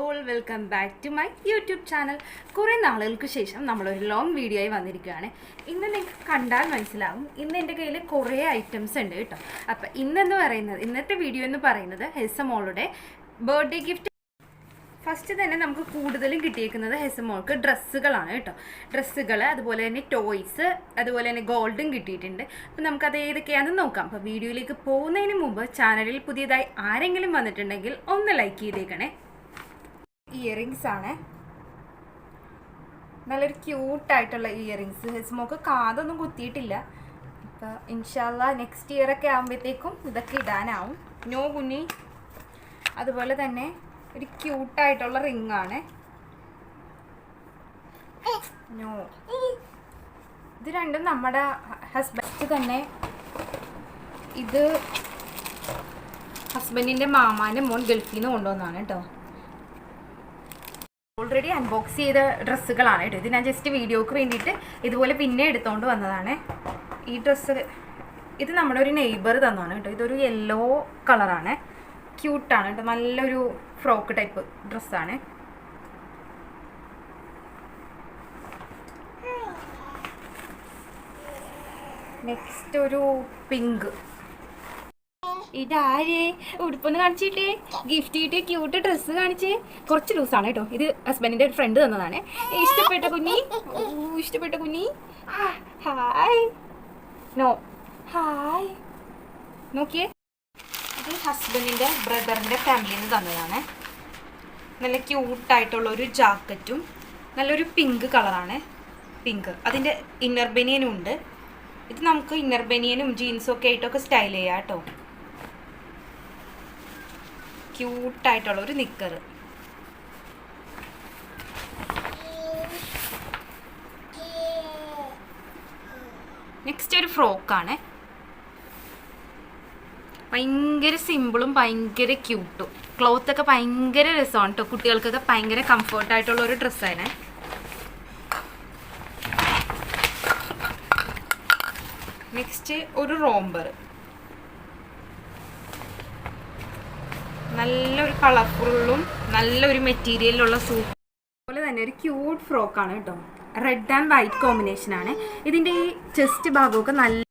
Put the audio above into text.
All welcome back to my YouTube channel കുറേ നാളുകൾക്ക് ശേഷം നമ്മളൊരു ലോങ് വീഡിയോ ആയി വന്നിരിക്കുകയാണ്. ഇന്ന് നിങ്ങൾക്ക് കണ്ടാൽ മനസ്സിലാവും. ഇന്ന് എന്റെ കയ്യിൽ കുറേ ഐറ്റംസ് ഉണ്ട് കേട്ടോ. അപ്പം ഇന്നെന്ന് പറയുന്നത് ഇന്നത്തെ വീഡിയോ എന്ന് പറയുന്നത് ഹെസമോളുടെ ബർത്ത്ഡേ ഗിഫ്റ്റ് ഫസ്റ്റ് തന്നെ നമുക്ക് കൂടുതലും കിട്ടിയേക്കുന്നത് ഹെസമോൾക്ക് ഡ്രസ്സുകളാണ് കേട്ടോ. ഡ്രസ്സുകൾ അതുപോലെ തന്നെ ടോയ്സ് അതുപോലെ തന്നെ ഗോൾഡും കിട്ടിയിട്ടുണ്ട്. അപ്പം നമുക്കത് ഏതൊക്കെയാണെന്ന് നോക്കാം. അപ്പോൾ വീഡിയോയിലേക്ക് പോകുന്നതിന് മുമ്പ് ചാനലിൽ പുതിയതായി ആരെങ്കിലും വന്നിട്ടുണ്ടെങ്കിൽ ഒന്ന് ലൈക്ക് ചെയ്തേക്കണേ. ഇയറിങ്സ് ആണ്. നല്ലൊരു ക്യൂട്ടായിട്ടുള്ള ഇയറിങ്സ് ഹെസ്മോക്ക് കാതൊന്നും കുത്തിയിട്ടില്ല. അപ്പോൾ ഇൻഷാല്ല നെക്സ്റ്റ് ഇയർ ഒക്കെ ആകുമ്പോഴത്തേക്കും ഇതൊക്കെ ഇടാനാവും. നോ കുഞ്ഞി. അതുപോലെ തന്നെ ഒരു ക്യൂട്ടായിട്ടുള്ള റിംഗ് ആണ്. നോ. ഇത് രണ്ടും നമ്മുടെ ഹസ്ബൻഡ് തന്നെ. ഇത് ഹസ്ബൻഡിന്റെ മാമാന്റെ മോൻ ഗൾഫിൽ നിന്ന് കൊണ്ടുവന്നാണ് കേട്ടോ. ഓൾറെഡി അൺബോക്സ് ചെയ്ത ഡ്രസ്സുകളാണ് കേട്ടോ. ഇത് ഞാൻ ജസ്റ്റ് വീഡിയോക്ക് വേണ്ടിയിട്ട് ഇതുപോലെ പിന്നെ എടുത്തുകൊണ്ട് വന്നതാണ്. ഈ ഡ്രസ്സ് ഇത് നമ്മുടെ ഒരു നെയ്ബർ തന്നതാണ് കേട്ടോ. ഇതൊരു യെല്ലോ കളറാണ് ക്യൂട്ടാണ് കേട്ടോ. നല്ലൊരു ഫ്രോക്ക് ടൈപ്പ് ഡ്രസ്സാണ് നെക്സ്റ്റ് ഒരു പിങ്ക് ഇതാരേ? ഉടുപ്പൊന്ന് കാണിച്ചിട്ടേ. ഗിഫ്റ്റ് കിട്ടിയ ക്യൂട്ട് ഡ്രസ്സ് കാണിച്ചേ. കുറച്ച് ലൂസാണ് കേട്ടോ. ഇത് ഹസ്ബൻഡിന്റെ ഒരു ഫ്രണ്ട് തന്നതാണ്. ഇഷ്ടപ്പെട്ട കുഞ്ഞി? ഇഷ്ടപ്പെട്ട കുഞ്ഞി? ഹായ്. നോ. ഹായ്. നോക്കിയേ. ഇത് ഹസ്ബൻഡിന്റെ ബ്രദറിന്റെ ഫാമിലിയിൽ നിന്ന് തന്നതാണ്. നല്ല ക്യൂട്ടായിട്ടുള്ള ഒരു ജാക്കറ്റും നല്ലൊരു പിങ്ക് കളറാണ് പിങ്ക് അതിന്റെ ഇന്നർ ബനിയനും ഉണ്ട്. ഇത് നമുക്ക് ഇന്നർ ബനിയനും ജീൻസും ഒക്കെ ആയിട്ടൊക്കെ സ്റ്റൈൽ ചെയ്യാം കേട്ടോ. ക്യൂട്ടായിട്ടുള്ള ഒരു നിക്കർ. നെക്സ്റ്റ് ഒരു ഫ്രോക്കാണ്. ഭയങ്കര സിമ്പിളും ഭയങ്കര ക്യൂട്ടും ക്ലോത്ത് ഒക്കെ ഭയങ്കര രസമാണ് കേട്ടോ കുട്ടികൾക്കൊക്കെ ഭയങ്കര കംഫർട്ടായിട്ടുള്ള ഒരു ഡ്രസ്സാണ് നെക്സ്റ്റ് ഒരു റോംബർ. നല്ലൊരു കളർഫുള്ളും നല്ലൊരു മെറ്റീരിയലിലുള്ള സൂപ്പ് അതുപോലെ തന്നെ ഒരു ക്യൂട്ട് ഫ്രോക്കാണ് കേട്ടോ. റെഡ് ആൻഡ് വൈറ്റ് കോമ്പിനേഷൻ ആണ്. ഇതിന്റെ ഈ ചെസ്റ്റ് ഭാഗമൊക്കെ നല്ല